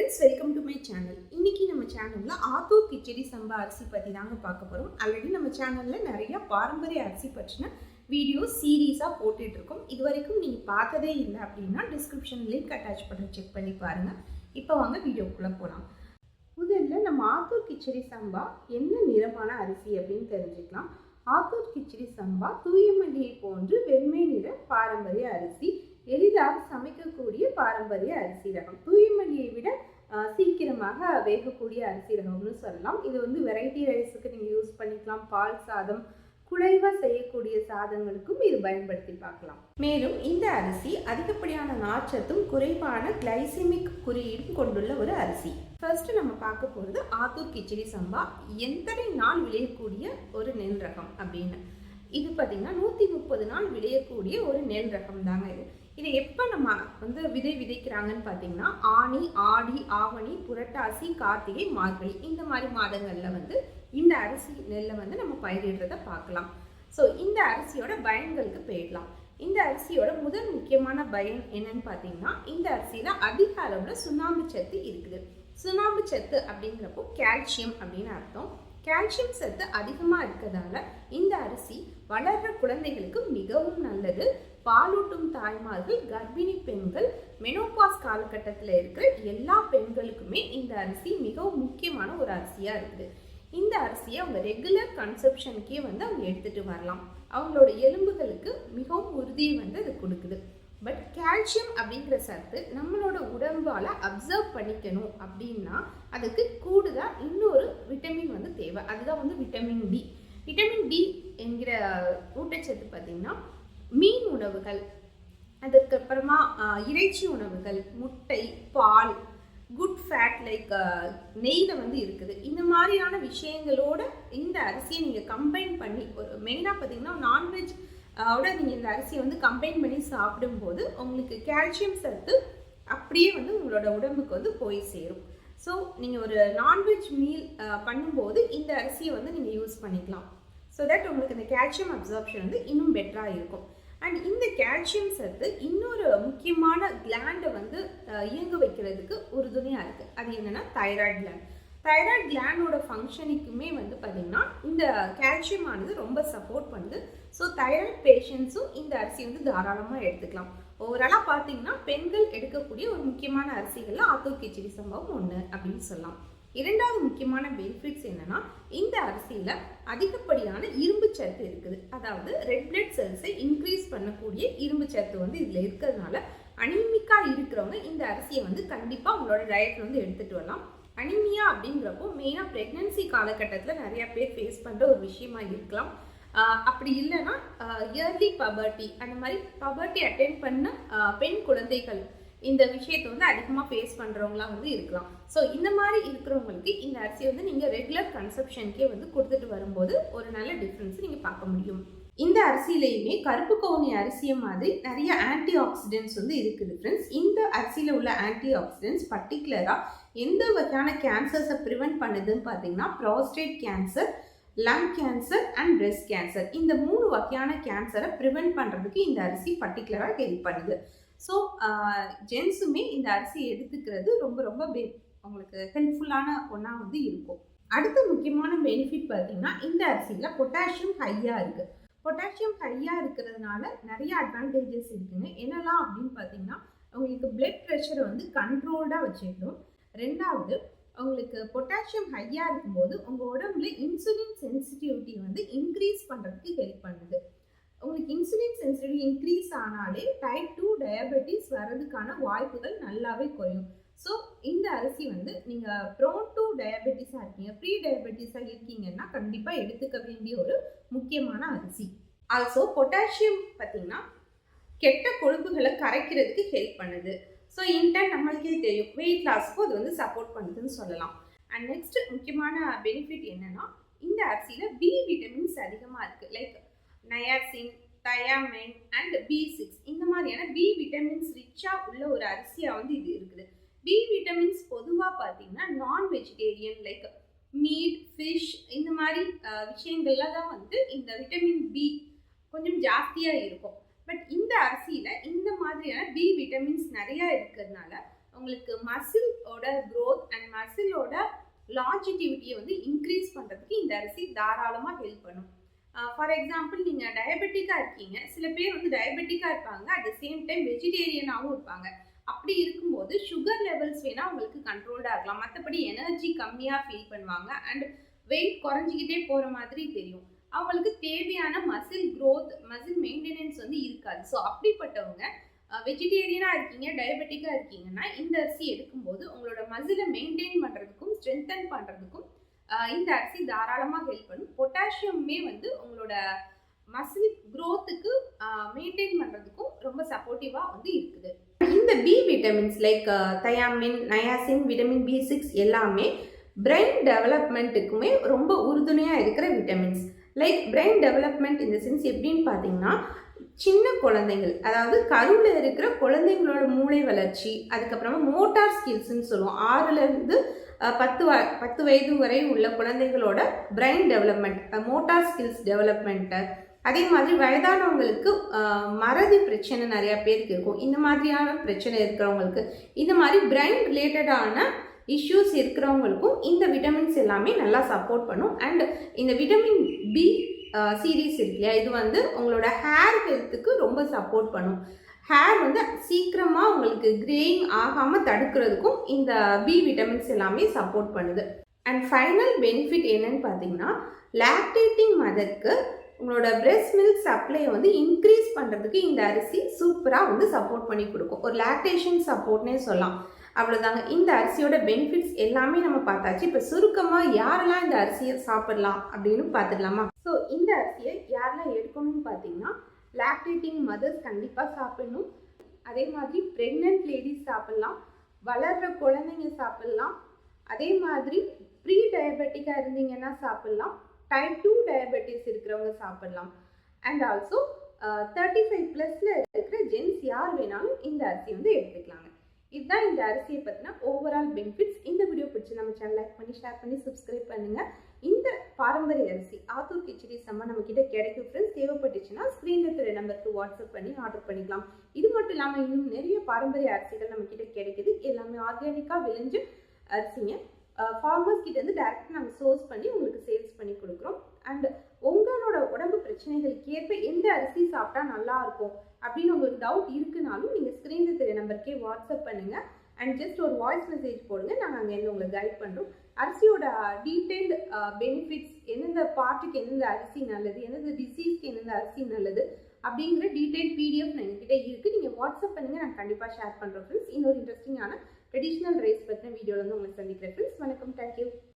Friends welcome to my channel இன்னைக்கு நம்ம சேனலில் ஆத்தூர் கிச்சடி சம்பா அரிசி பற்றி தாங்க பார்க்க போகிறோம் ஆல்ரெடி நம்ம சேனலில் நிறைய பாரம்பரிய அரிசி பற்றின வீடியோ சீரீஸாக போட்டுட்ருக்கோம் இது வரைக்கும் நீங்கள் பார்த்ததே இல்லை அப்படின்னா டிஸ்கிரிப்ஷன் லிங்க் அட்டாச் பண்ணி செக் பண்ணி பாருங்கள் இப்போ வாங்க வீடியோக்குள்ளே போகலாம் முதல்ல நம்ம ஆத்தூர் கிச்சடி சம்பா என்ன நிறமான அரிசி அப்படின்னு தெரிஞ்சுக்கலாம். ஆத்தூர் கிச்சடி சம்பா தூயமல்லியை போன்று வெண்மை நிற பாரம்பரிய அரிசி. எளிதாக சமைக்கக்கூடிய பாரம்பரிய அரிசி ரகம். தூயமல்லியை விட சீக்கிரமாக வேகக்கூடிய அரிசி ரகம்னு சொல்லலாம். இது வந்து வெரைட்டி ரைஸுக்கு நீங்கள் யூஸ் பண்ணிக்கலாம். பால் சாதம் குழைவாக செய்யக்கூடிய சாதங்களுக்கும் இது பயன்படுத்தி பார்க்கலாம். மேலும் இந்த அரிசி அதிகப்படியான நாச்சத்தும் குறைவான கிளைசிமிக் குறியீடும் கொண்டுள்ள ஒரு அரிசி. ஃபர்ஸ்ட் நம்ம பார்க்க போகிறது ஆத்தூர் கிச்சடி சம்பா. எத்தனை நாள் விளையக்கூடிய ஒரு நெல் ரகம் அப்படின்னு. இது பார்த்தீங்கன்னா நூற்றி முப்பது நாள் விளையக்கூடிய ஒரு நெல் ரகம் தாங்க இது. இதை எப்போ நம்ம வந்து விதை விதைக்கிறாங்கன்னு பார்த்தீங்கன்னா ஆனி ஆடி ஆவணி புரட்டாசி கார்த்திகை மார்கழி இந்த மாதிரி மாதங்களில் வந்து இந்த அரிசி நெல்லை வந்து நம்ம பயிரிடுறத பார்க்கலாம். ஸோ இந்த அரிசியோட பயன்களுக்கு போயிடலாம். இந்த அரிசியோட முதல் முக்கியமான பயன் என்னன்னு பார்த்தீங்கன்னா இந்த அரிசியில் அதிக அளவில் சுண்ணாம்பு சத்து இருக்குது. சுண்ணாம்பு சத்து அப்படிங்கிறப்போ கால்சியம் அப்படின்னு அர்த்தம். கால்சியம் சத்து அதிகமாக இருக்கிறதால இந்த அரிசி வளர்கிற குழந்தைகளுக்கு மிகவும் நல்லது. பாலூட்டும் தாய்மார்கள் கர்ப்பிணி பெண்கள் மெனோபாஸ் காலகட்டத்தில் இருக்கிற எல்லா பெண்களுக்குமே இந்த அரிசி மிகவும் முக்கியமான ஒரு அரிசியாக இருக்குது. இந்த அரிசியை அவங்க ரெகுலர் கன்சப்ஷனுக்கே வந்து அவங்க எடுத்துகிட்டு வரலாம். அவங்களோட எலும்புகளுக்கு மிகவும் உறுதியை வந்து அது கொடுக்குது. பட் கால்சியம் அப்படிங்கிற சத்து நம்மளோட உடம்பால் அப்சர்வ் பண்ணிக்கணும் அப்படின்னா அதுக்கு கூடுதல் இன்னொரு விட்டமின் வந்து தேவை. அதுதான் வந்து விட்டமின் டி விட்டமின் டி என்கிற ஊட்டச்சத்து பார்த்திங்கன்னா மீன் உணவுகள் அதுக்கப்புறமா இறைச்சி உணவுகள் முட்டை பால் குட் ஃபேட் லைக் நெய்யில் வந்து இருக்குது. இந்த மாதிரியான விஷயங்களோட இந்த அரிசியை நீங்கள் கம்பைன் பண்ணி ஒரு மெயினாக பார்த்தீங்கன்னா நான்வெஜ் ஓட நீங்கள் இந்த அரிசியை வந்து கம்பைன் பண்ணி சாப்பிடும்போது உங்களுக்கு கால்சியம் சத்து அப்படியே வந்து உங்களோட உடம்புக்கு வந்து போய் சேரும். ஸோ நீங்கள் ஒரு நான்வெஜ் மீல் பண்ணும்போது இந்த அரிசியை வந்து நீங்கள் யூஸ் பண்ணிக்கலாம். ஸோ தட் உங்களுக்கு இந்த கால்சியம் அப்சார்ப்ஷன் வந்து இன்னும் பெட்டராக இருக்கும். அண்ட் இந்த கால்சியம் சத்து இன்னொரு முக்கியமான கிளாண்டை வந்து இயங்க வைக்கிறதுக்கு உறுதுணையாக இருக்குது அது என்னென்னா தைராய்டு கிளாண்ட் தைராய்டு கிளாண்டோட ஃபங்க்ஷனுக்குமே வந்து பார்த்திங்கன்னா இந்த கால்சியம் ஆனது ரொம்ப சப்போர்ட் பண்ணுது. ஸோ தைராய்டு பேஷண்ட்ஸும் இந்த அரிசி வந்து தாராளமாக எடுத்துக்கலாம். ஓவராலாக பார்த்தீங்கன்னா பெண்கள் எடுக்கக்கூடிய ஒரு முக்கியமான அரிசிகளில் ஆத்தூர் கிச்சடி சம்பவம் ஒன்று அப்படின்னு சொல்லலாம். இரண்டாவது முக்கியமான பெனிஃபிட்ஸ் என்னன்னா இந்த அரிசியில் அதிகப்படியான இரும்பு சத்து இருக்குது. அதாவது ரெட் பிளட் செல்ஸை இன்க்ரீஸ் பண்ணக்கூடிய இரும்பு சத்து வந்து இதில் இருக்கிறதுனால அனிமிக்காக இருக்கிறவங்க இந்த அரிசியை வந்து கண்டிப்பாக உங்களோட டயட்டில் வந்து எடுத்துகிட்டு வரலாம். அனிமியா அப்படிங்கிறப்போ மெயினாக ப்ரெக்னென்சி காலகட்டத்தில் நிறைய பேர் ஃபேஸ் பண்ணுற ஒரு விஷயமா இருக்கலாம். அப்படி இல்லைன்னா இயர்லி பபர்ட்டி அந்த மாதிரி பபர்ட்டி அட்டென்ட் பண்ண பெண் குழந்தைகள் இந்த விஷயத்தை வந்து அதிகமாக ஃபேஸ் பண்ணுறவங்களாம் வந்து இருக்கலாம். ஸோ இந்த மாதிரி இருக்கிறவங்களுக்கு இந்த அரிசியை வந்து நீங்கள் ரெகுலர் கன்சப்ஷனுக்கே வந்து கொடுத்துட்டு வரும்போது ஒரு நல்ல டிஃப்ரென்ஸ் நீங்கள் பார்க்க முடியும். இந்த அரிசியிலையுமே கருப்பு கவுனி அரிசியை மாதிரி நிறைய ஆன்டி ஆக்சிடென்ட்ஸ் வந்து இருக்குது ஃப்ரெண்ட்ஸ் இந்த அரிசியில் உள்ள ஆன்டி ஆக்சிடென்ட்ஸ் பர்டிகுலராக எந்த வகையான கேன்சர்ஸை ப்ரிவென்ட் பண்ணுதுன்னு பார்த்தீங்கன்னா prostate cancer lung cancer and breast cancer இந்த மூணு வகையான கேன்சரை ப்ரிவென்ட் பண்ணுறதுக்கு இந்த அரிசி பர்டிகுலராக ஹெல்ப் பண்ணுது. ஸோ ஜென்ஸுமே uh, இந்த அரிசியை எடுத்துக்கிறது ரொம்ப ரொம்ப பெ- அவங்களுக்கு ஹெல்ப்ஃபுல்லான ஒன்றா வந்து இருக்கும். அடுத்த முக்கியமான பெனிஃபிட் பார்த்தீங்கன்னா இந்த அரிசியில் பொட்டாசியம் ஹையாக இருக்குது பொட்டாசியம் ஹையாக இருக்கிறதுனால நிறைய அட்வான்டேஜஸ் இருக்குங்க. என்னெல்லாம் அப்படின்னு பார்த்தீங்கன்னா உங்களுக்கு பிளட் ப்ரெஷரை வந்து கண்ட்ரோல்டாக வச்சுக்கணும். ரெண்டாவது உங்களுக்கு பொட்டாசியம் ஹையாக இருக்கும்போது உங்கள் உடம்புல இன்சுலின் சென்சிட்டிவிட்டி வந்து இன்க்ரீஸ் பண்ணுறதுக்கு ஹெல்ப் பண்ணுது. உங்களுக்கு இன்சுலின் சென்சிட்டிவிட்டி இன்க்ரீஸ் ஆனாலே டைப் டூ டயபெட்டிஸ் வர்றதுக்கான வாய்ப்புகள் நல்லாவே குறையும். ஸோ இந்த அரிசி வந்து நீங்கள் ப்ரோன் டு டயபெட்டிஸாக இருக்கீங்க ப்ரீ டயபெட்டிஸாக இருக்கீங்கன்னா கண்டிப்பாக எடுத்துக்க வேண்டிய ஒரு முக்கியமான அரிசி. ஆல்சோ பொட்டாசியம் பார்த்தீங்கன்னா கெட்ட கொழுப்புகளை கரைக்கிறதுக்கு ஹெல்ப் பண்ணுது. ஸோ இன்டர்ன் நம்மளுக்கே தெரியும் வெயிட் லாஸ்க்கும் அது வந்து சப்போர்ட் பண்ணுதுன்னு சொல்லலாம். அண்ட் நெக்ஸ்ட் முக்கியமான பெனிஃபிட் என்னென்னா இந்த அரிசியில் பி விட்டமின்ஸ் அதிகமாக இருக்குது like niacin thiamine and B six இந்த மாதிரியான பி விட்டமின்ஸ் ரிச்சாக உள்ள ஒரு அரிசியாக வந்து இது இருக்குது. பி விட்டமின்ஸ் பொதுவாக பார்த்தீங்கன்னா நான் வெஜிடேரியன் லைக் மீட் ஃபிஷ் இந்த மாதிரி விஷயங்கள்ல தான் வந்து இந்த விட்டமின் பி கொஞ்சம் ஜாஸ்தியாக இருக்கும். பட் இந்த அரிசியில் இந்த மாதிரியான பி விட்டமின்ஸ் நிறையா இருக்கிறதுனால உங்களுக்கு மசிலோட க்ரோத் அண்ட் மசிலோட லாஞ்சிட்டிவிட்டியை வந்து இன்க்ரீஸ் பண்ணுறதுக்கு இந்த அரிசி தாராளமாக ஹெல்ப் பண்ணும். ஃபார் எக்ஸாம்பிள் நீங்கள் டயபெட்டிக்காக இருக்கீங்க. சில பேர் வந்து டயபெட்டிக்காக இருப்பாங்க. அட் த சேம் டைம் வெஜிடேரியனாகவும் இருப்பாங்க. அப்படி இருக்கும்போது சுகர் லெவல்ஸ் வேணால் அவங்களுக்கு கண்ட்ரோல்டாக இருக்கலாம். மற்றபடி எனர்ஜி கம்மியாக ஃபீல் பண்ணுவாங்க. அண்ட் வெயிட் குறைஞ்சிக்கிட்டே போகிற மாதிரி தெரியும். அவங்களுக்கு தேவையான மசில் க்ரோத் மசில் மெயின்டெனன்ஸ் வந்து இருக்காது. ஸோ அப்படிப்பட்டவங்க வெஜிடேரியனாக இருக்கீங்க டயபெட்டிக்காக இருக்கீங்கன்னா இந்த அரிசி எடுக்கும்போது உங்களோட மசிலை மெயின்டைன் பண்ணுறதுக்கும் ஸ்ட்ரென்தன் பண்ணுறதுக்கும் இந்த அரிசி தாராளமாக ஹெல்ப் பண்ணும். பொட்டாசியமுமே வந்து உங்களோட மசில் க்ரோத்துக்கு மெயின்டைன் பண்ணுறதுக்கும் ரொம்ப சப்போர்ட்டிவாக வந்து இருக்குது. இந்த B vitamins like thiamine niacin vitamin B six எல்லாமே பிரெயின் டெவலப்மெண்ட்டுக்குமே ரொம்ப உறுதுணையாக இருக்கிற விட்டமின்ஸ் லைக் பிரெயின் டெவலப்மெண்ட் இந்த சென்ஸ் எப்படின்னு பார்த்தீங்கன்னா சின்ன குழந்தைகள் அதாவது கருவில் இருக்கிற குழந்தைங்களோட மூளை வளர்ச்சி அதுக்கப்புறமா மோட்டார் ஸ்கில்ஸ்ன்னு சொல்லுவோம். ஆறுலேருந்து பத்து வ பத்து வயது வரை உள்ள குழந்தைகளோட brain development motor skills development அதே மாதிரி வயதானவங்களுக்கு மறதி பிரச்சனை நிறையா பேருக்கு இருக்கும். இந்த மாதிரியான பிரச்சனை இருக்கிறவங்களுக்கு இந்த மாதிரி பிரெயின் ரிலேட்டடான இஷ்யூஸ் இருக்கிறவங்களுக்கும் இந்த விட்டமின்ஸ் எல்லாமே நல்லா சப்போர்ட் பண்ணும். அண்ட் இந்த விட்டமின் பி சீரீஸ் இருக்கு இல்லையா? இது வந்து உங்களோட ஹேர் ஹெல்த்துக்கு ரொம்ப சப்போர்ட் பண்ணும். ஹேர் வந்து சீக்கிரமாக உங்களுக்கு கிரேயிங் ஆகாமல் தடுக்கிறதுக்கும் இந்த பி விட்டமின்ஸ் எல்லாமே சப்போர்ட் பண்ணுது. அண்ட் ஃபைனல் பெனிஃபிட் என்னன்னு பார்த்தீங்கன்னா லாக்டேட்டிங் மதருக்கு உங்களோட பிரெஸ்ட் மில்க் சப்ளையை வந்து இன்க்ரீஸ் பண்ணுறதுக்கு இந்த அரிசி சூப்பராக வந்து சப்போர்ட் பண்ணி கொடுக்கும். ஒரு லாக்டேஷன் சப்போர்ட்னே சொல்லலாம். அவ்வளோதாங்க இந்த அரிசியோட பெனிஃபிட்ஸ் எல்லாமே நம்ம பார்த்தாச்சு. இப்போ சுருக்கமாக யாரெல்லாம் இந்த அரிசியை சாப்பிடலாம் அப்படின்னு பார்த்துடலாமா? ஸோ இந்த அரிசியை யாரெல்லாம் எடுக்கணும்னு பார்த்தீங்கன்னா லாக்டேட்டிங் மதர்ஸ் கண்டிப்பாக சாப்பிடணும். அதே மாதிரி ப்ரெக்னென்ட் லேடிஸ் சாப்பிட்லாம். வளர்கிற குழந்தைங்க சாப்பிட்லாம். அதே மாதிரி ப்ரீ டயபெட்டிக்காக இருந்தீங்கன்னா சாப்பிட்லாம். டைப் டூ டயபெட்டிஸ் இருக்கிறவங்க சாப்பிட்லாம். அண்ட் ஆல்சோ தேர்ட்டி ஃபைவ் ப்ளஸில் இருக்கிற ஜென்ஸ் யார் வேணாலும் இந்த அரிசி வந்து எடுத்துக்கலாங்க. இதுதான் இந்த அரிசியை பற்றின ஓவரால் பெனிஃபிட்ஸ் இந்த வீடியோ பிடிச்சி நம்ம சேனல் லைக் பண்ணி ஷேர் பண்ணி சப்ஸ்கிரைப் பண்ணுங்கள் இந்த பாரம்பரிய அரிசி ஆத்தூர் கிச்சடி செம்ம நம்ம கிட்ட கிடைக்கும் ஃப்ரெண்ட்ஸ் தேவைப்பட்டுச்சுன்னா ஸ்க்ரீனில் இருக்கிற நம்பருக்கு வாட்ஸ்அப் பண்ணி ஆர்டர் பண்ணிக்கலாம். இது மட்டும் இல்லாமல் இன்னும் நிறைய பாரம்பரிய அரிசிகள் நம்ம கிட்ட கிடைக்குது. எல்லாமே ஆர்கானிக்காக விளைஞ்ச அரிசிங்க. ஃபார்மர்ஸ் கிட்டேருந்து டேரெக்டாக நாங்கள் சோர்ஸ் பண்ணி உங்களுக்கு சேல்ஸ் பண்ணி கொடுக்குறோம். அண்ட் உங்களோட உடம்பு பிரச்சனைகளுக்கு ஏற்ப எந்த அரிசி சாப்பிட்டா நல்லா இருக்கும்? அப்படின்னு உங்களுக்கு டவுட் இருக்குனாலும் நீங்கள் ஸ்க்ரீனில் தெரிய நம்பருக்கே வாட்ஸ்அப் பண்ணுங்கள் அண்ட் ஜஸ்ட் ஒரு வாய்ஸ் மெசேஜ் போடுங்க. நாங்கள் அங்கேருந்து உங்களை கைட் பண்ணுறோம் அரிசியோட டீட்டெயில்டு பெனிஃபிட்ஸ் எந்தெந்த பார்ட்டுக்கு எந்தெந்த அரிசி நல்லது எந்தெந்த டிசீஸ்க்கு எந்தெந்த அரிசி நல்லது அப்படிங்கிற டீட்டெயில் பிடிஎஃப் எங்ககிட்ட இருக்குது நீங்கள் வாட்ஸ்அப் பண்ணுங்கள் நான் கண்டிப்பாக ஷேர் பண்ணுறோம் ஃப்ரெண்ட்ஸ் இன்னொரு இன்ட்ரெஸ்டிங்கான ட்ரெடிஷ்னல் ரைஸ் பற்றின வீடியோவில் வந்து உங்களை சந்திக்கிறேன் ஃப்ரெண்ட்ஸ் வணக்கம். தேங்க்யூ